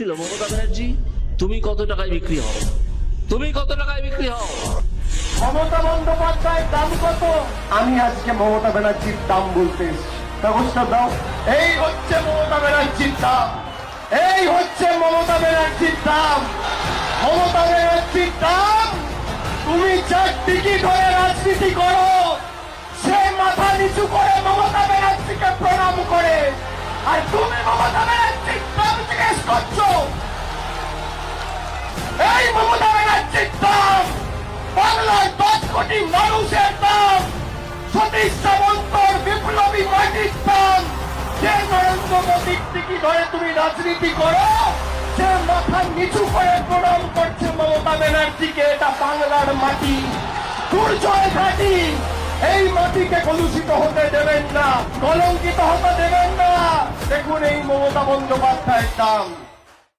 ছিল মমতা ব্যানার্জি তুমি কত টাকায় বিক্রি হও? তুমি কত টাকায় বিক্রি হও? মমতা দাম কত? আমি আজকে মমতা ব্যানার্জির দাম বলতে। দাও। এই হচ্ছে মমতা ব্যানার্জির দাম। এই হচ্ছে মমতা ব্যানার্জির দাম। মমতা ব্যানার্জির দাম, তুমি যার টিকিট হয়ে রাজনীতি করো, সে মাথা নিচু করে মমতা ব্যানার্জিকে প্রণাম করে। আর তুমি মমতা ব্যানার্জির দাম বাংলার দশ কোটি মানুষের দাম সতীশ সামন্তর বিপ্লবী মাটির দাম যে নরেন্দ্র মোদীর টিকি ধরে তুমি রাজনীতি করো, সে মাথা নিচু করে প্রণাম করছে মমতা ব্যানার্জিকে। এটা বাংলার মাটি। দুর্জয় ঘাটি, এই মাটিকে কলুষিত হতে দেবেন না, কলঙ্কিত হতে দেবেন না। দেখুন এই মমতা বন্দ্যোপাধ্যায়ের দাম